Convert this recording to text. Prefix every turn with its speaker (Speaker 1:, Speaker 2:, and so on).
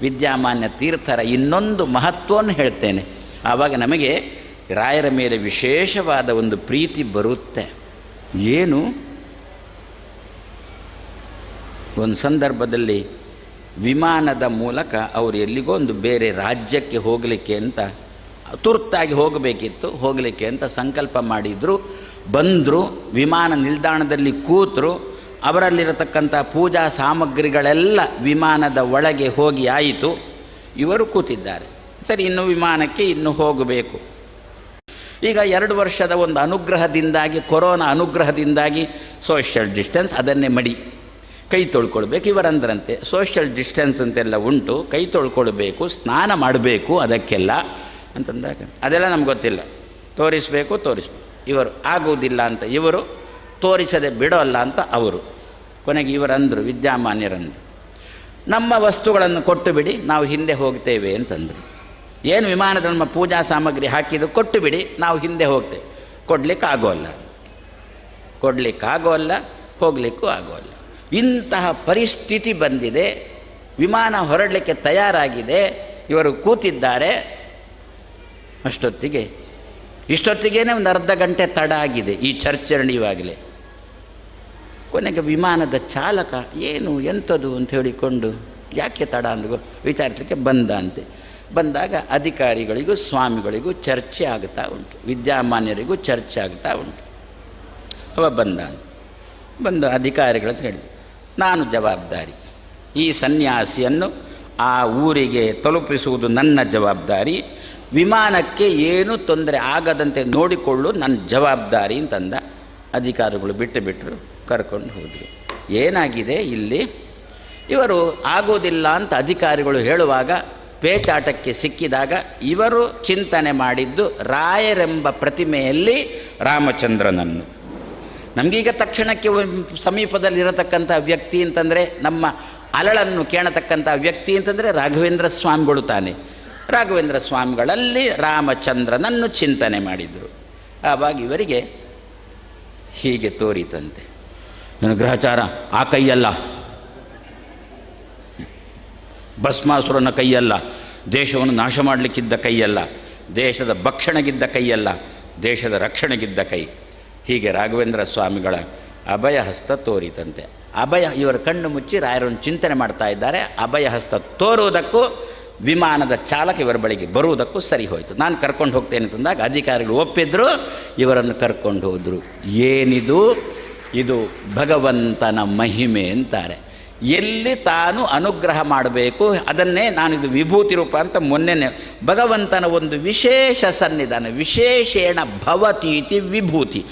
Speaker 1: ವಿದ್ಯಾಮಾನ್ಯ ತೀರ್ಥರ ಇನ್ನೊಂದು ಮಹತ್ವವನ್ನು ಹೇಳ್ತೇನೆ. ಆವಾಗ ನಮಗೆ ರಾಯರ ಮೇಲೆ ವಿಶೇಷವಾದ ಒಂದು ಪ್ರೀತಿ ಬರುತ್ತೆ. ಏನು? ಒಂದು ಸಂದರ್ಭದಲ್ಲಿ ವಿಮಾನದ ಮೂಲಕ ಅವರು ಎಲ್ಲಿಗೋ ಒಂದು ಬೇರೆ ರಾಜ್ಯಕ್ಕೆ ಹೋಗಲಿಕ್ಕೆ ಅಂತ, ತುರ್ತಾಗಿ ಹೋಗಬೇಕಿತ್ತು, ಹೋಗಲಿಕ್ಕೆ ಅಂತ ಸಂಕಲ್ಪ ಮಾಡಿದರು, ಬಂದರು, ವಿಮಾನ ನಿಲ್ದಾಣದಲ್ಲಿ ಕೂತರು ಅವರಲ್ಲಿರತಕ್ಕಂಥ ಪೂಜಾ ಸಾಮಗ್ರಿಗಳೆಲ್ಲ ವಿಮಾನದ ಒಳಗೆ ಹೋಗಿ ಆಯಿತು. ಇವರು ಕೂತಿದ್ದಾರೆ. ಸರಿ, ಇನ್ನು ವಿಮಾನಕ್ಕೆ ಇನ್ನು ಹೋಗಬೇಕು. ಈಗ ಎರಡು ವರ್ಷದ ಒಂದು ಅನುಗ್ರಹದಿಂದಾಗಿ, ಕೊರೋನಾ ಅನುಗ್ರಹದಿಂದಾಗಿ ಸೋಷಿಯಲ್ ಡಿಸ್ಟೆನ್ಸ್ ಅದನ್ನೇ ಮಡಿ. ಕೈ ತೊಳ್ಕೊಳ್ಬೇಕು ಇವರಂದ್ರಂತೆ. ಸೋಷಿಯಲ್ ಡಿಸ್ಟೆನ್ಸ್ ಅಂತೆಲ್ಲ ಉಂಟು. ಕೈ ತೊಳ್ಕೊಳ್ಬೇಕು, ಸ್ನಾನ ಮಾಡಬೇಕು ಅದಕ್ಕೆಲ್ಲ. ಅಂತಂದಾಗ ಅದೆಲ್ಲ ನಮ್ಗೆ ಗೊತ್ತಿಲ್ಲ. ತೋರಿಸಬೇಕು, ತೋರಿಸ್ಬೇಕು. ಇವರು ಆಗುವುದಿಲ್ಲ ಅಂತ ಇವರು ತೋರಿಸದೆ ಬಿಡೋಲ್ಲ ಅಂತ ಅವರು. ಕೊನೆಗೆ ಇವರಂದರು, ವಿದ್ಯಾಮಾನ್ಯರಂದರು. ನಮ್ಮ ವಸ್ತುಗಳನ್ನು ಕೊಟ್ಟು ಬಿಡಿ, ನಾವು ಹಿಂದೆ ಹೋಗ್ತೇವೆ ಅಂತಂದರು. ಏನು ವಿಮಾನದ ನಮ್ಮ ಪೂಜಾ ಸಾಮಗ್ರಿ ಹಾಕಿದ್ದು ಕೊಟ್ಟು ಬಿಡಿ, ನಾವು ಹಿಂದೆ ಹೋಗ್ತೇವೆ. ಕೊಡಲಿಕ್ಕಾಗೋಲ್ಲ. ಕೊಡಲಿಕ್ಕಾಗೋಲ್ಲ, ಹೋಗಲಿಕ್ಕೂ ಆಗೋಲ್ಲ. ಇಂತಹ ಪರಿಸ್ಥಿತಿ ಬಂದಿದೆ, ವಿಮಾನ ಹೊರಡಲಿಕ್ಕೆ ತಯಾರಾಗಿದೆ, ಇವರು ಕೂತಿದ್ದಾರೆ. ಅಷ್ಟೊತ್ತಿಗೆ, ಇಷ್ಟೊತ್ತಿಗೇನೆ ಒಂದು ಅರ್ಧ ಗಂಟೆ ತಡ ಆಗಿದೆ ಈ ಚರ್ಚೆ ನಡೆಯುವಾಗಲೇ ಕೊನೆಗೆ ವಿಮಾನದ ಚಾಲಕ, ಏನು ಎಂಥದ್ದು ಅಂತ ಹೇಳಿಕೊಂಡು, ಯಾಕೆ ತಡ? ಅಂದು ವಿಚಾರಿಸಲಿಕ್ಕೆ ಬಂದ ಅಂತೆ ಬಂದಾಗ ಅಧಿಕಾರಿಗಳಿಗೂ, ಸ್ವಾಮಿಗಳಿಗೂ ಚರ್ಚೆ ಆಗ್ತಾ ಉಂಟು. ವಿದ್ಯಾಮಾನ್ಯರಿಗೂ ಚರ್ಚೆ ಆಗ್ತಾ ಉಂಟು. ಅವ ಬಂದ ಬಂದು ಅಧಿಕಾರಿಗಳ ಹತ್ರ ಹೇಳಿ ನಾನು ಜವಾಬ್ದಾರಿ. ಈ ಸನ್ಯಾಸಿಯನ್ನು ಆ ಊರಿಗೆ ತಲುಪಿಸುವುದು ನನ್ನ ಜವಾಬ್ದಾರಿ. ವಿಮಾನಕ್ಕೆ ಏನೂ ತೊಂದರೆ ಆಗದಂತೆ ನೋಡಿಕೊಳ್ಳು, ನನ್ನ ಜವಾಬ್ದಾರಿ ಅಂತಂದ. ಅಧಿಕಾರಿಗಳು ಬಿಟ್ಟು ಬಿಟ್ಟರು ಕರ್ಕೊಂಡು ಹೋದರು. ಏನಾಗಿದೆ ಇಲ್ಲಿ? ಇವರು ಆಗೋದಿಲ್ಲ ಅಂತ ಅಧಿಕಾರಿಗಳು ಹೇಳುವಾಗ ಪೇಚಾಟಕ್ಕೆ ಸಿಕ್ಕಿದಾಗ ಇವರು ಚಿಂತನೆ ಮಾಡಿದ್ದು ರಾಯರೆಂಬ ಪ್ರತಿಮೆಯಲ್ಲಿ ರಾಮಚಂದ್ರನನ್ನು. ನಮಗೀಗ ತಕ್ಷಣಕ್ಕೆ ಸಮೀಪದಲ್ಲಿರತಕ್ಕಂಥ ವ್ಯಕ್ತಿ ಅಂತಂದರೆ ನಮ್ಮ ಅಲಳನ್ನು ಕೇಳತಕ್ಕಂಥ ವ್ಯಕ್ತಿ ಅಂತಂದರೆ ರಾಘವೇಂದ್ರ ಸ್ವಾಮಿಗಳು ತಾನೆ. ರಾಘವೇಂದ್ರ ಸ್ವಾಮಿಗಳಲ್ಲಿ ರಾಮಚಂದ್ರನನ್ನು ಚಿಂತನೆ ಮಾಡಿದರು. ಆವಾಗ ಇವರಿಗೆ ಹೀಗೆ ತೋರಿತಂತೆ. ಗ್ರಹಚಾರ ಆ ಕೈಯಲ್ಲ. ಭಸ್ಮಾಸುರನ ಕೈಯಲ್ಲ. ದೇಶವನ್ನು ನಾಶ ಮಾಡಲಿಕ್ಕಿದ್ದ ಕೈಯಲ್ಲ. ದೇಶದ ಭಕ್ಷಣಗಿದ್ದ ಕೈಯಲ್ಲ. ದೇಶದ ರಕ್ಷಣೆಗಿದ್ದ ಕೈ. ಹೀಗೆ ರಾಘವೇಂದ್ರ ಸ್ವಾಮಿಗಳ ಅಭಯ ಹಸ್ತ ತೋರಿತಂತೆ. ಅಭಯ, ಇವರ ಕಣ್ಣು ಮುಚ್ಚಿ ರಾಯರನ್ನು ಚಿಂತನೆ ಮಾಡ್ತಾ ಇದ್ದಾರೆ. ಅಭಯ ಹಸ್ತ ತೋರುವುದಕ್ಕೂ, ವಿಮಾನದ ಚಾಲಕ ಇವರ ಬಳಿಗೆ ಬರುವುದಕ್ಕೂ ಸರಿ ಹೋಯಿತು. ನಾನು ಕರ್ಕೊಂಡು ಹೋಗ್ತೇನೆ ಅಂತಂದಾಗ ಅಧಿಕಾರಿಗಳು ಒಪ್ಪಿದ್ರು, ಇವರನ್ನು ಕರ್ಕೊಂಡು ಹೋದರು. ಏನಿದು? ಇದು ಭಗವಂತನ ಮಹಿಮೆ ಅಂತಾರೆ. ಎಲ್ಲಿ ತಾನು ಅನುಗ್ರಹ ಮಾಡಬೇಕು, ಅದನ್ನೇ ನಾನಿದು ವಿಭೂತಿ ರೂಪ ಅಂತ ಮೊನ್ನೆನೆ ಭಗವಂತನ ಒಂದು ವಿಶೇಷ ಸನ್ನಿಧಾನ, ವಿಶೇಷೇಣ ಭವತೀತಿ ವಿಭೂತಿ.